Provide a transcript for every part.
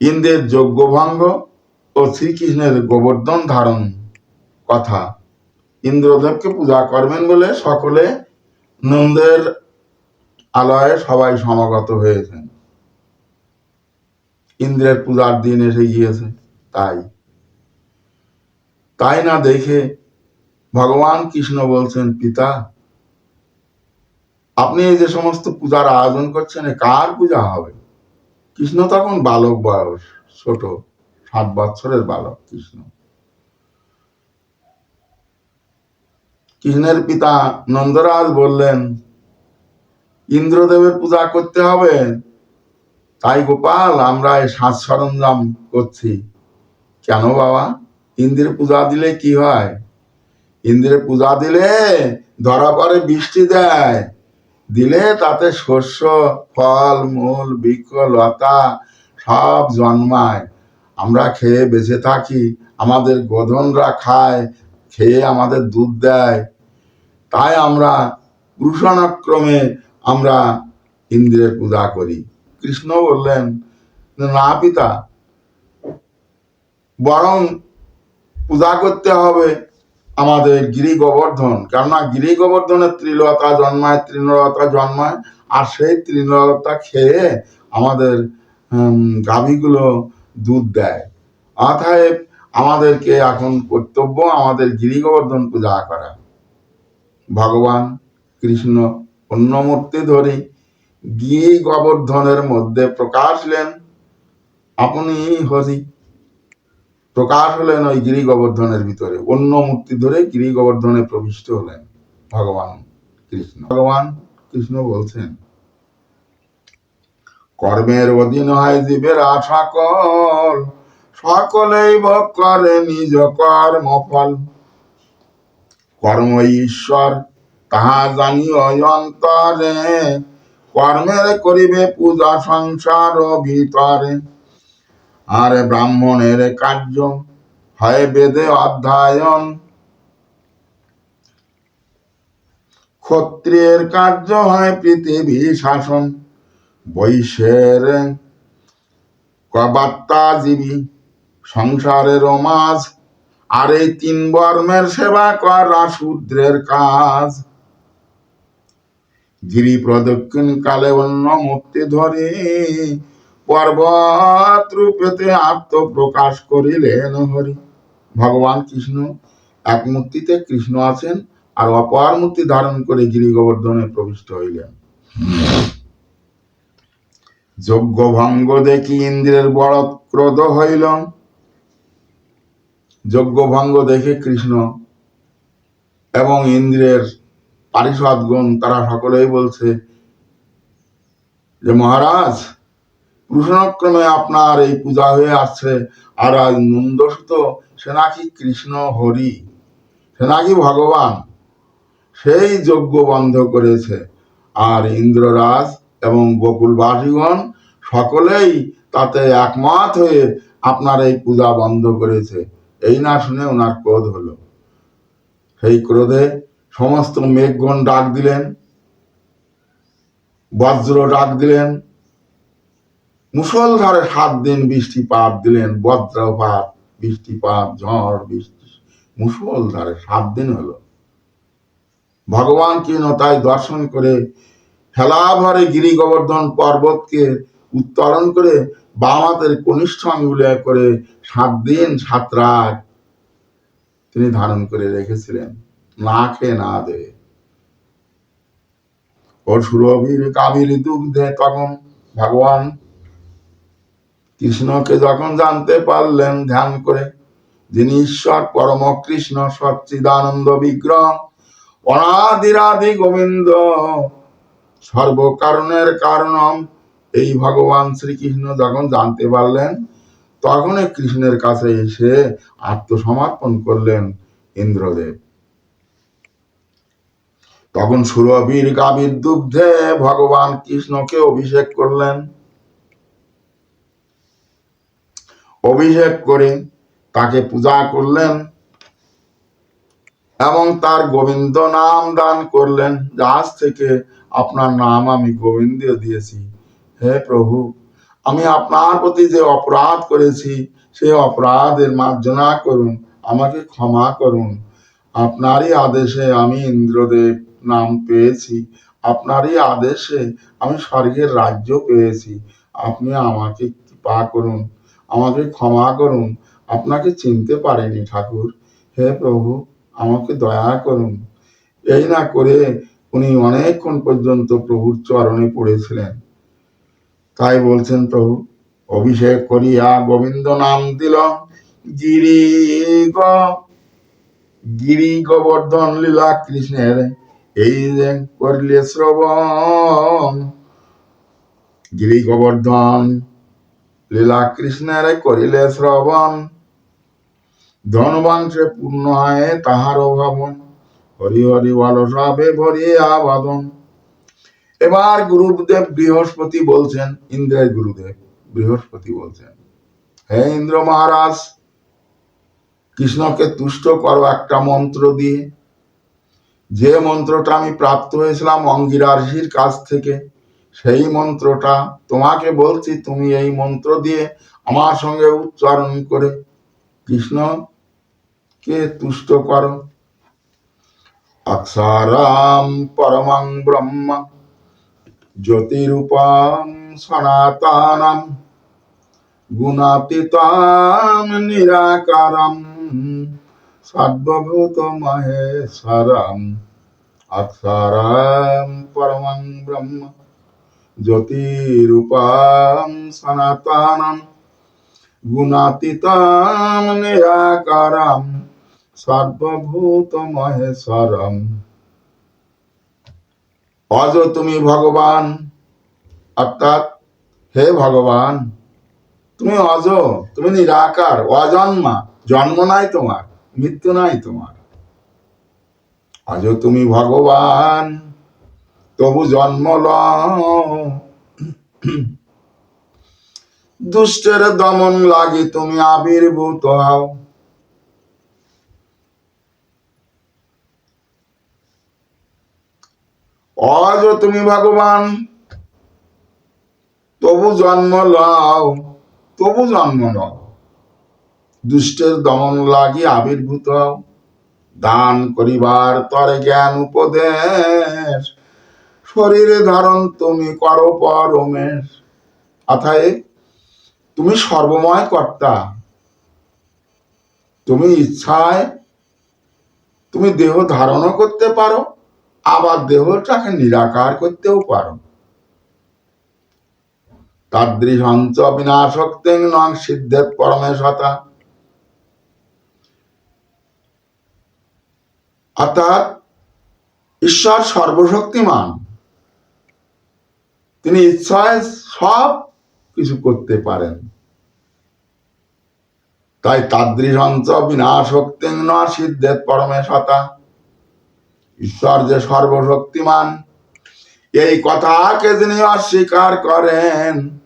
ইন্দ্রের যজ্ঞভঙ্গ ও শ্রীকৃষ্ণের গোবর্ধন ধারণ কথা। ইন্দ্রদেবকে পূজা করবেন বলে সকলে নন্দের আলয়ে সবাই সমাগত হয়েছেন। ইন্দ্রের পূজার দিন এসে গিয়েছে, তাই। তাই না দেখে ভগবান কৃষ্ণ বলছেন, পিতা, আপনি এই যে সমস্ত পূজার আয়োজন করছেন কার পূজা হবে? কৃষ্ণ তখন বালক বয়স, ছোট, সাত বছরের বালক কৃষ্ণ। কৃষ্ণের পিতা নন্দরাজ বললেন, ইন্দ্রদেবের পূজা করতে হবে। তাই গোপাল, আমরা এই সাজ সরঞ্জাম করছি। কেন বাবা? ইন্দ্রের পূজা দিলে কি হয়? ইন্দ্রের পূজা দিলে ধরা পরে বৃষ্টি দেয়। দিলে তাতে শস্য, ফল, মূল, বৃক্ষ, লতা সব জন্মায়। আমরা খেয়ে বেঁচে থাকি, আমাদের গোধনরা খায়, খেয়ে আমাদের দুধ দেয়। তাই আমরা পুরুষানুক্রমে আমরা ইন্দ্রের পূজা করি। কৃষ্ণ বললেন, না পিতা, বরং পূজা করতে হবে। আমাদের গিরি গোবর্ধন কেননা গিরি গোবর্ধনের ত্রিলতা জন্মায় তৃণলতা জন্মায়, আর সেই তৃণলতা খেয়ে আমাদের গাভীগুলো দুধ দেয়। অতএব আমাদেরকে এখন কর্তব্য আমাদের গিরি গোবর্ধন পূজা করা। ভগবান কৃষ্ণ অন্য মূর্তি ধরে গিরি গোবর্ধনের মধ্যে প্রকাশ লেন, আপনি হরি প্রকাশ হলেন ওই গিরি গোবর্ধনের ভিতরে। অন্য মূর্তি ধরে গিরি গোবর্ধনে প্রবিষ্ট হলেন ভগবান কৃষ্ণ। ভগবান কৃষ্ণ বলছেন, কর্মের অধীন হয় জীবের সকল, সকলেই ভোগ করে নিজ কর্মফল। কর্ম ঈশ্বর, তাহা জানি অন্তরে, কর্মের করিবে পূজা সংসার ভিতরে। আর ব্রাহ্মণের কার্য হয় বেদে অধ্যায়ন। ক্ষত্রিয়ের কার্য হয় পৃথিবী শাসন। বৈশের কবাত্তাজীবী সংসারের মাঝ। আর এই তিন বর্মের সেবা করা শূদ্রের কাজ। গিরি প্রদক্ষিণ কালে অন্য মূর্তি ধরে পর্বত রূপেতে আত্মপ্রকাশ করিলেন হরি। ভগবান কৃষ্ণ, এক মূর্তিতে কৃষ্ণ আছেন আর অপর মূর্তি ধারণ করে গিরি গোবর্ধনে প্রবিষ্ট হইলেন। যজ্ঞ ভঙ্গ দেখি ইন্দ্রের বড় ক্রোধ হইল। যজ্ঞ ভঙ্গ দেখে কৃষ্ণ এবং ইন্দ্রের পারিষদগণ তারা সকলেই বলছে যে, মহারাজ পুরুষানুক্রমে আপনার এই পূজা হয়ে আসছে। আর আজ নন্দসুত সে নাকি কৃষ্ণ হরি সে নাকি ভগবান, সেই যজ্ঞ বন্ধ করেছে। আর ইন্দ্ররাজ এবং গোকুলবাসীগণ সকলেই তাতে একমত হয়ে আপনার এই পূজা বন্ধ করেছে। এই না শুনে ওনার ক্রোধ হলো। সেই ক্রোধে সমস্ত মেঘগণ ডাক দিলেন, বজ্র ডাক দিলেন মুসলধারে সাত দিন বৃষ্টিপাত দিলেন বজ্রপাত বৃষ্টিপাত ঝড়, বৃষ্টি। মুসলধারে সাত দিন হলো। ভগবান কৃষ্ণ তাই দর্শন করে হেলা ভরে গিরি গোবর্ধন পর্বতকে উত্তরণ করে বামাতের কনিষ্ঠ আঙ্গুলে করে সাত দিন, সাত রাত তিনি ধারণ করে রেখেছিলেন। না খেয়ে না দে। ওর সুরভির কাবির দুগ্ধে তখন ভগবান কৃষ্ণকে যখন জানতে পারলেন, ধ্যান করে, যিনি ঈশ্বর পরম কৃষ্ণ সচ্চিদানন্দ, বিগ্রহ, অনাদিরাদি গোবিন্দ, সর্বকারণের কারণম এই ভগবান শ্রীকৃষ্ণ যখন জানতে পারলেন, তখনই কৃষ্ণের কাছে এসে আত্মসমর্পণ করলেন ইন্দ্রদেব। তখন সুরবীর গাভীর দুগ্ধে ভগবান কৃষ্ণকে অভিষেক করলেন। অভিষেক করে তাকে পূজা করলেন এবং তার গোবিন্দ নাম দান করলেন আজ থেকে আপনার নাম আমি গোবিন্দ দিয়েছি। হে প্রভু, আমি আপনার প্রতি যে অপরাধ করেছি, সেই অপরাধের মার্জনা করুন, আমাকে ক্ষমা করুন। আপনারই আদেশে আমি ইন্দ্রদেব নাম পেয়েছি। আপনারই আদেশে আমি স্বর্গের রাজ্য পেয়েছি। আপনি আমাকে কৃপা করুন। আমাকে ক্ষমা করুন। আপনাকে চিনতে পারিনি, ঠাকুর। হে প্রভু, আমাকে দয়া করুন। এই না করে উনি অনেকক্ষণ পর্যন্ত প্রভুর চরণে পড়েছিলেন। তাই বলছেন, প্রভু, অভিষেক করিয়া গোবিন্দ নাম দিল গিরি গিরি গোবর্ধন লীলা কৃষ্ণের। এই যে করলে শ্রবণ। গিরি গোবর্ধন লীলা কৃষ্ণের করিলে শ্রবণ। ধনবাংশে পূর্ণ হয় তাহার ভাবন। হরি হরি বল সবে ভরিয়া বাদন এবার গুরুদেব বৃহস্পতি বলছেন, ইন্দ্রের গুরুদেব বৃহস্পতি বলছেন, হে ইন্দ্র মহারাজ, কৃষ্ণকে তুষ্ট করো একটা মন্ত্র দিয়ে। যে মন্ত্রটা আমি প্রাপ্ত হয়েছিলাম অঙ্গিরার্ষির কাছ থেকে সেই মন্ত্রটা তোমাকে বলছি, তুমি এই মন্ত্র দিয়ে আমার সঙ্গে উচ্চারণ করে কৃষ্ণকে তুষ্ট করো। অক্ষরাম পরমাং ব্রহ্ম জ্যোতিরূপাম সনাতনম গুণাতীতাম নিরাকারম সর্বভূত মহেশ্বরম। অক্ষরম পরমাং ব্রহ্ম জ্যোতিরূপম সনাতনম গুণাতীতাম নিরাকারম সর্বভূত মহেশ্বরম অজ তুমি ভগবান অর্থাৎ হে ভগবান তুমি অজ তুমি নিরাকার অজন্মা জন্ম নাই তোমার মৃত্যু নাই তোমার আজ তুমি ভগবান তবু জন্ম দুষ্টের দমন লাগি তুমি আবির্ভূত হও। অজ তুমি ভগবান, তবু জন্ম লও, তবু জন্ম লও। দুষ্টের দমন লাগি আবির্ভূত হও। দান করিবার তরে জ্ঞান উপদেশ। শরীরে ধারণ তুমি করো পরমেশ অথায় তুমি সর্বময় কর্তা। তুমি ইচ্ছায় তুমি দেহ ধারণও করতে পারো, আবার দেহটাকে নিরাকার করতেও পারো। তাদৃশঞ্চ বিনাশক্তেং নং সিদ্ধেত পরমেশতা অর্থাৎ ঈশ্বর সর্বশক্তিমান। তিনি ইচ্ছায় সব কিছু করতে পারেন। তাই তাদৃশঞ্চ বিনাশক্তিং ন সিদ্ধেত পরমেশতা ঈশ্বর যে সর্বশক্তিমান, এই কথাকে যিনি অস্বীকার করেন,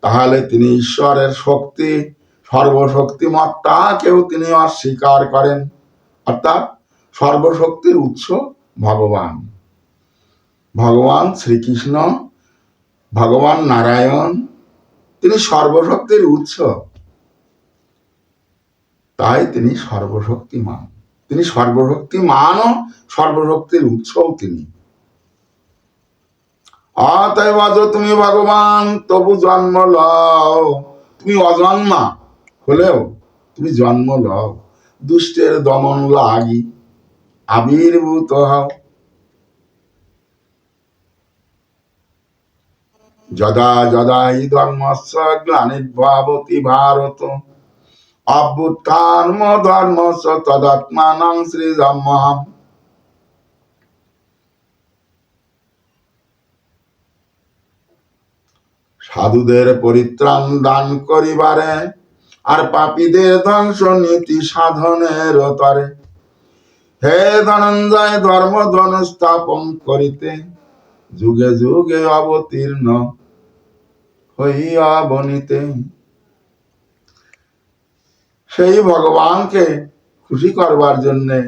তাহলে তিনি ঈশ্বরের শক্তি, সর্বশক্তিমত্তাকেও তিনি অস্বীকার করেন। অর্থাৎ সর্বশক্তির উৎস ভগবান। ভগবান শ্রীকৃষ্ণ ভগবান নারায়ণ, তিনি সর্বশক্তির উৎস। তাই তিনি সর্বশক্তিমান। তিনি সর্বশক্তিমানও সর্বশক্তির উৎসও তিনি। অতএব তুমি ভগবান, তবু জন্ম লও। তুমি অজন্মা হলেও তুমি জন্ম লও। দুষ্টের দমন লাগি, আবির্ভূত হও। যদা যদা ধর্মস্য গ্লানির্ভবতি ভারত। অভ্যুত্থান ধর্মস্য তদাত্মানং শ্রীজম্মহম সাধুদের পরিত্রাণ দান করিবারে আর পাপীদের ধ্বংস নীতি সাধনের তরে। হে ধনঞ্জয় ধর্ম ধন স্থাপন করিতে যুগে যুগে অবতীর্ণ হইয়া বনিতে। সেই ভগবানকে খুশি করবার জন্যে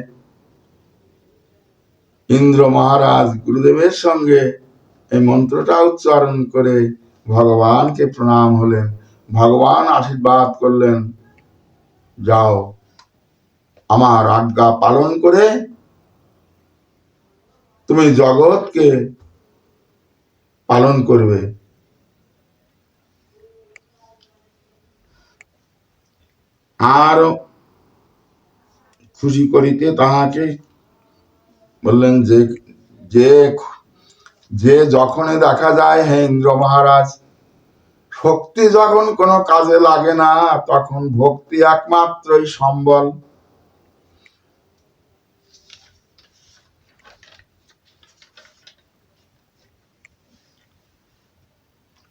ইন্দ্র মহারাজ গুরুদেবের সঙ্গে এই মন্ত্রটা উচ্চারণ করে ভগবানকে প্রণাম হলেন। ভগবান আশীর্বাদ করলেন, যাও, আমার আজ্ঞা পালন করে তুমি জগৎকে পালন করবে। আর খুশি করিতে তাহাকে বললেন, যে যে যে যখনই দেখা যায় হে ইন্দ্র মহারাজ, শক্তি যখন কোনো কাজে লাগে না, তখন ভক্তি একমাত্রই সম্বল।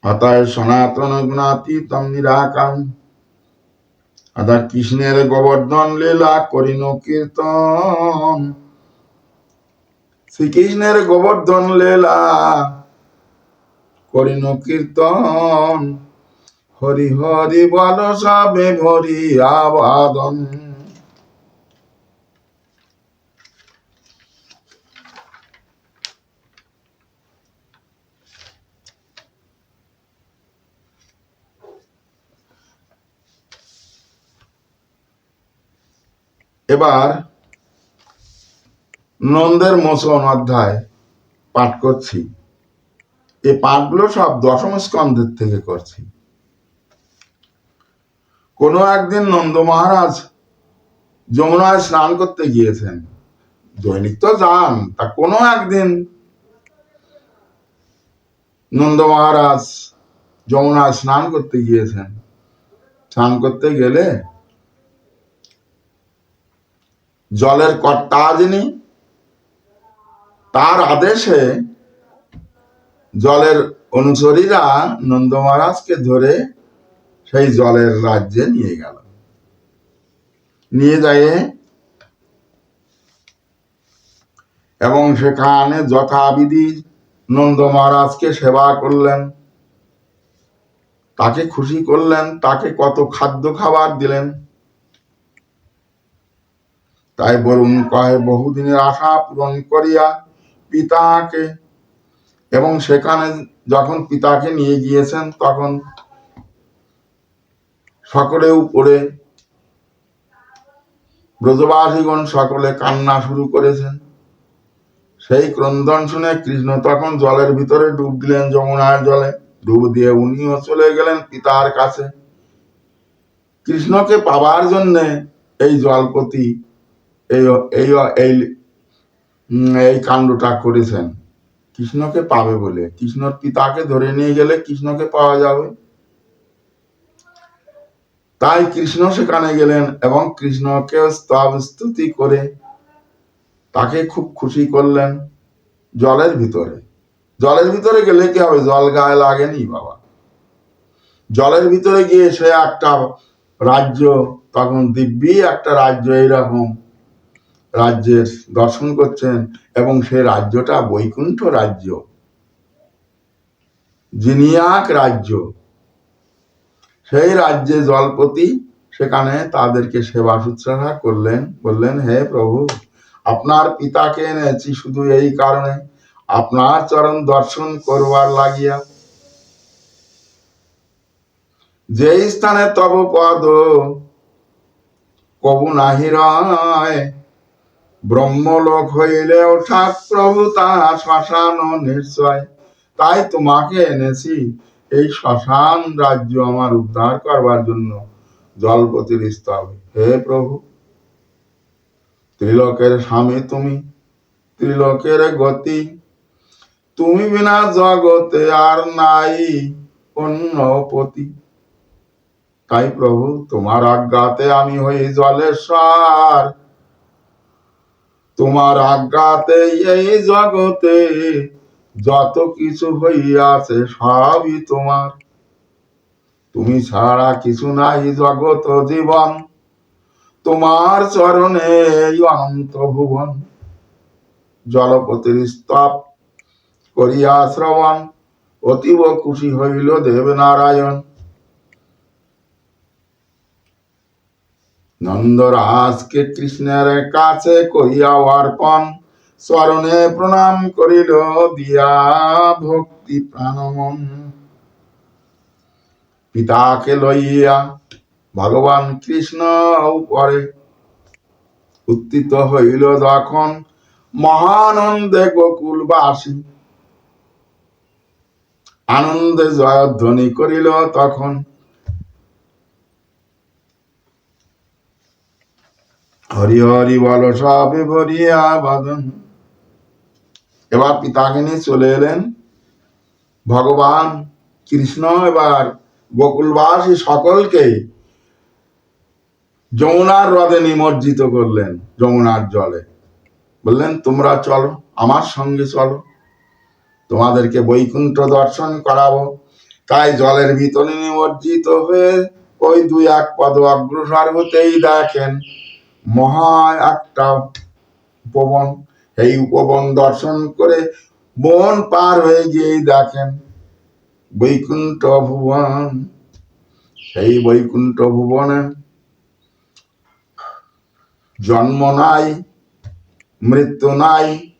অতএব সনাতন গুণাতীতম নিরাকাম অর্থাৎ কৃষ্ণের গোবর্ধন লীলা করিন কীর্তন। শ্রীকৃষ্ণের গোবর্ধন লীলা করিন কীর্তন। হরি হরি বল সবে ভরি আবাদন। এবার নন্দের মোচন অধ্যায় পাঠ করছি। এই পাঠগুলো সব দশম স্কন্ধের থেকে করছি। কোনো একদিন নন্দ মহারাজ যমুনায় স্নান করতে গিয়েছেন। দৈনিক তো যান, তা কোনো একদিন নন্দ মহারাজ যমুনায় স্নান করতে গিয়েছেন। স্নান করতে গেলে জলের কর্তা যিনি, তার আদেশে জলের অনুচরীরা নন্দ মহারাজকে ধরে সেই জলের রাজ্যে নিয়ে গেল। নিয়ে যায় এবং সেখানে যথাবিধি নন্দ মহারাজকে সেবা করলেন। তাকে খুশি করলেন, তাকে কত খাদ্য খাবার দিলেন। তাই বরুণ কহে, বহুদিনের আশা পূরণ করিয়া পিতাকে, এবং সেখানে যখন পিতাকে নিয়ে গিয়েছেন, তখন সকলে উপরে ব্রজবাসীগণ সকলে কান্না শুরু করেছেন। সেই ক্রন্দন শুনে কৃষ্ণ তখন জলের ভিতরে ডুব দিলেন, যমুনার জলে ডুব দিয়ে উনিও চলে গেলেন পিতার কাছে। কৃষ্ণকে পাবার জন্যে এই জলপতি এই এই এই এই কাণ্ডটা করেছেন। কৃষ্ণকে পাবে বলে। কৃষ্ণর পিতাকে ধরে নিয়ে গেলে কৃষ্ণকে পাওয়া যাবে। তাই কৃষ্ণ সেখানে গেলেন এবং কৃষ্ণকে স্তব স্তুতি করে তাকে খুব খুশি করলেন জলের ভিতরে। জলের ভিতরে গেলে কি হবে? জল গায়ে লাগেনি বাবা। জলের ভিতরে গিয়ে সে একটা রাজ্য, তখন দিব্যি একটা রাজ্য এইরকম রাজ্যের দর্শন করছেন এবং সে রাজ্যটা বৈকুণ্ঠ রাজ্য। জিনিয়াক রাজ্য। সেই রাজ্যে জলপতি সেখানে তাদেরকে সেবা শুশ্রূষা করলেন, বললেন, হে প্রভু, আপনার পিতাকে এনেছি শুধু এই কারণে। আপনার চরণ দর্শন করবার লাগিয়া। যে স্থানে তব পদ, কবু নাহি রয়। ব্রহ্মলোক হইলেও ঠাক প্রভু তাহা শ্মশান নিশ্চয়। তাই তোমাকে এনেছি এই শ্মশান রাজ্য আমার উদ্ধার করবার জন্য জলপতির স্তবে হে প্রভু, ত্রিলোকের স্বামী তুমি, ত্রিলোকের গতি। তুমি বিনা জগতে আর নাই অন্য পতি। তাই প্রভু, তোমার আজ্ঞাতে আমি হই জলেশ্বর। তোমার আজ্ঞাতে এই জগতে যত কিছু হইয়াছে সবই তোমার। তুমি ছাড়া কিছু নাই জগত জীবন। তোমার চরণে এই অনন্ত ভুবন জলপতির স্তব করিয়া শ্রবণ, অতীব খুশি হইল দেবনারায়ণ। নন্দরাজকে কৃষ্ণের কাছে করিয়া অর্পণ চরণে প্রণাম করিল, দিয়া ভক্তি প্রাণমন। পিতাকে লইয়া ভগবান কৃষ্ণ উপরে উত্থিত হইল যখন মহানন্দে গোকুলবাসী আনন্দে জয়ধ্বনি করিল, তখন হরি হরি বল সবে ভরিয়া বাদন এবার চলে এলেন। ভগবান কৃষ্ণ, এবার গোকুলবাসী সকলকে যমুনার হ্রদে নিমজ্জিত করলেন, যমুনার জলে। বললেন, তোমরা চলো, আমার সঙ্গে চলো। তোমাদেরকে বৈকুণ্ঠ দর্শন করাবো। তাই জলের ভিতরে নিমজ্জিত হয়ে ওই দুই এক পদ অগ্রসর হতেই দেখেন মহা একটা উপবন। এই উপবন দর্শন করে বন পার হয়ে গিয়েই দেখেন বৈকুণ্ঠ ভুবন। সেই বৈকুণ্ঠ ভুবনে জন্ম নাই, মৃত্যু নাই।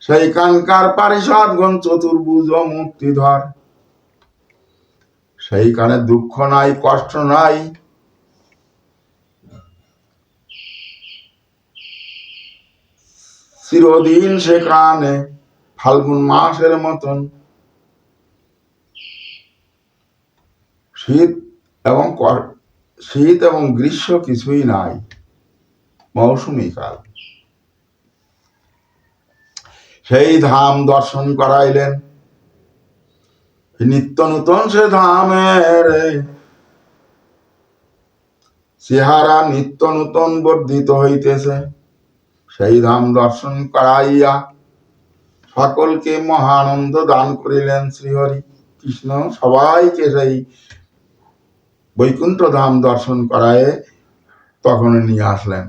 সেইখানকার পারিষদগণ চতুর্ভুজ মুক্তিধর। সেইখানে দুঃখ নাই, কষ্ট নাই। চিরদিন সেখানে ফাল্গুন মাসের মতন। শীত এবং শীত এবং গ্রীষ্ম কিছুই নাই মৌসুমী কাল। সেই ধাম দর্শন করাইলেন। নিত্য নূতন সে ধামের চেহারা নিত্য নূতন বর্ধিত হইতেছে। সেই ধাম দর্শন করাইয়া সকলকে মহানন্দ দান করিলেন শ্রীহরি। কৃষ্ণ সবাইকে সেই বৈকুণ্ঠ ধাম দর্শন করায় তখন নিয়ে আসলেন।